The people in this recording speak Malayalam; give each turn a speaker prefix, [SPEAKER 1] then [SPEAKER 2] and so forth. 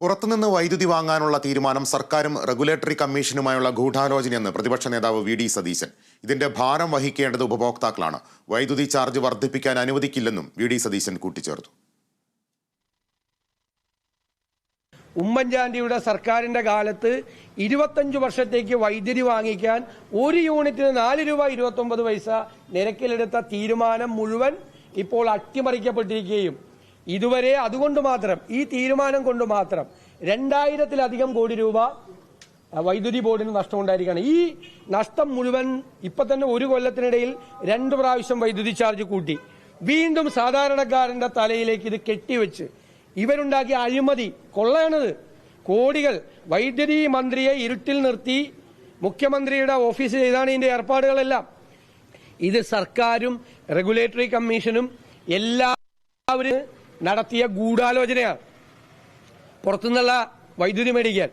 [SPEAKER 1] പുറത്തുനിന്ന് വൈദ്യുതി വാങ്ങാനുള്ള തീരുമാനം സർക്കാരും റെഗുലേറ്ററി കമ്മീഷനുമായുള്ള ഗൂഢാലോചനയെന്ന് പ്രതിപക്ഷ നേതാവ് വി ഡി സതീശൻ. ഇതിന്റെ ഭാരം വഹിക്കേണ്ടത് ഉപഭോക്താക്കളാണ്. വൈദ്യുതി ചാർജ് വർദ്ധിപ്പിക്കാൻ അനുവദിക്കില്ലെന്നും വി ഡി സതീശൻ കൂട്ടിച്ചേർത്തു.
[SPEAKER 2] ഉമ്മൻചാണ്ടിയുടെ സർക്കാരിന്റെ കാലത്ത് ഇരുപത്തഞ്ച് വർഷത്തേക്ക് വൈദ്യുതി വാങ്ങിക്കാൻ ഒരു യൂണിറ്റിന് നാല് രൂപ ഇരുപത്തൊമ്പത് പൈസ നിരക്കിലെടുത്ത തീരുമാനം മുഴുവൻ ഇപ്പോൾ അട്ടിമറിക്കപ്പെട്ടിരിക്കുകയും ഇതുവരെ അതുകൊണ്ട് മാത്രം ഈ തീരുമാനം കൊണ്ട് മാത്രം രണ്ടായിരത്തിലധികം കോടി രൂപ വൈദ്യുതി ബോർഡിന് നഷ്ടമുണ്ടായിരിക്കുകയാണ്. ഈ നഷ്ടം മുഴുവൻ ഇപ്പൊ തന്നെ ഒരു കൊല്ലത്തിനിടയിൽ രണ്ട് പ്രാവശ്യം വൈദ്യുതി ചാർജ് കൂട്ടി. വീണ്ടും സാധാരണക്കാരന്റെ തലയിലേക്ക് ഇത് കെട്ടിവെച്ച് ഇവരുണ്ടാക്കിയ അഴിമതി കൊള്ളയാണത്. കോടികൾ വൈദ്യുതി മന്ത്രിയെ ഇരുട്ടിൽ നിർത്തി മുഖ്യമന്ത്രിയുടെ ഓഫീസ് ഇതാണ് ഇതിന്റെ ഏർപ്പാടുകളെല്ലാം. ഇത് സർക്കാരും റെഗുലേറ്ററി കമ്മീഷനും എല്ലാവരും നടത്തിയ ഗൂഢാലോചനയാണ്. പുറത്തുനിന്നുള്ള വൈദ്യുതി മേടിക്കാൻ.